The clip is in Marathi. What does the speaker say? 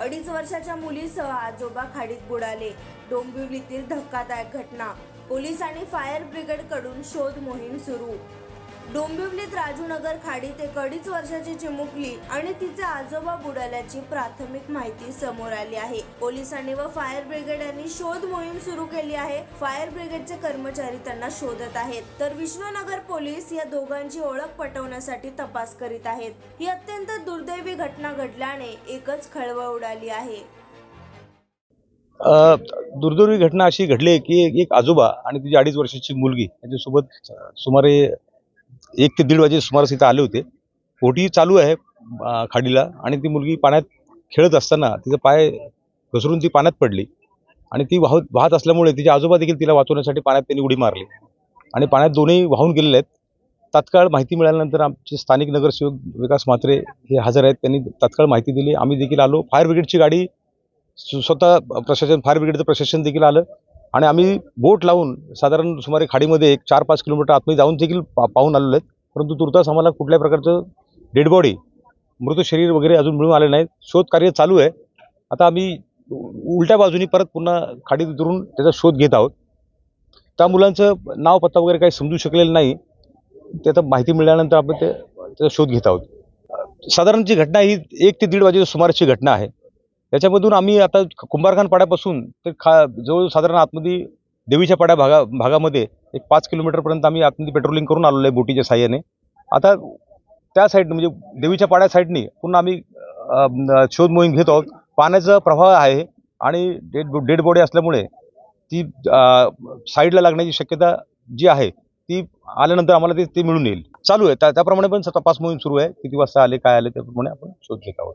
अडीच वर्षाच्या मुलीसह आजोबा खाडीत बुडाले. डोंबिवलीतील धक्कादायक घटना. पोलीस आणि फायर ब्रिगेडकडून शोध मोहीम सुरू. डोंबिवलीत राजूनगर खाडीत एक अडीच वर्षाची चिमुकली आणि तिचे आजोबा बुडाल्याची प्राथमिक माहिती समोर आली आहे. पोलिसांनी व फायर ब्रिगेड यांनी शोध मोहीम सुरू केली आहे. फायर ब्रिगेडचे कर्मचारी त्यांना शोधत आहेत. तर विश्वनगर पोलीस या दोघांची ओळख पटवण्यासाठी तपास करीत आहेत. ही अत्यंत दुर्दैवी घटना घडल्याने एकच खळबळ उडाली आहे. दुर्दैवी घटना अशी घडली की एक- एक आजोबा आणि तिची अडीच वर्षाची मुलगी यांच्यासोबत सुमारे एक ते दीड वाजे सुमारास इथं आले होते. पोटी चालू आहे खाडीला आणि ती मुलगी पाण्यात खेळत असताना तिचा पाय घसरून ती पाण्यात पडली आणि ती वाहत वाहत असल्यामुळे तिचे आजोबा देखील तिला वाचवण्यासाठी पाण्यात त्यांनी उडी मारली. आणि पाण्यात दोन्ही वाहून गेलेले आहेत. तात्काळ माहिती मिळाल्यानंतर आमचे स्थानिक नगरसेवक विकास म्हात्रे हे हजर आहेत. त्यांनी तात्काळ माहिती दिली. आम्ही देखील आलो. फायर ब्रिगेडची गाडी स्वतः प्रशासन फायर ब्रिगेडचं प्रशासन देखील आलं. आणि आम्ही बोट लावून साधारण सुमारे खाडीमध्ये एक चार पाच किलोमीटर आतमध्ये जाऊन देखील पा पाहून आलेलो आहेत. परंतु तुर्तास आम्हाला कुठल्याही प्रकारचं डेड बॉडी मृत शरीर वगैरे अजून मिळून आले नाहीत शोध कार्य चालू आहे. आता आम्ही उलट्या बाजूनी परत पुन्हा खाडीत उतरून त्याचा शोध घेत आहोत. त्या मुलांचं नाव पत्ता वगैरे काही समजू शकलेलं नाही. त्याचा माहिती मिळाल्यानंतर आपण ते त्याचा शोध घेत आहोत. साधारण जी घटना ही एक ते दीड वाजेच्या सुमारची घटना आहे. त्याच्यामधून आम्ही आता कुंभारखान पाड्यापासून ते खा जवळ साधारण आतमध्ये देवीच्या पाड्या भागा भागामध्ये एक पाच किलोमीटरपर्यंत आम्ही आतमध्ये पेट्रोलिंग करून आलेलो आहे बोटीच्या साह्याने. आता त्या साईडनं म्हणजे देवीच्या पाड्या साईडनी पुन्हा आम्ही शोध मोहीम घेत आहोत. पाण्याचा प्रवाह आहे आणि डेड डेड बॉडी असल्यामुळे ती साईडला लागण्याची शक्यता जी आहे ती आल्यानंतर आम्हाला ते ते मिळून येईल. चालू आहे. त्या त्याप्रमाणे पण तपास मोहीम सुरू आहे. किती वाजता आले काय आले त्याप्रमाणे आपण शोध घेत आहोत.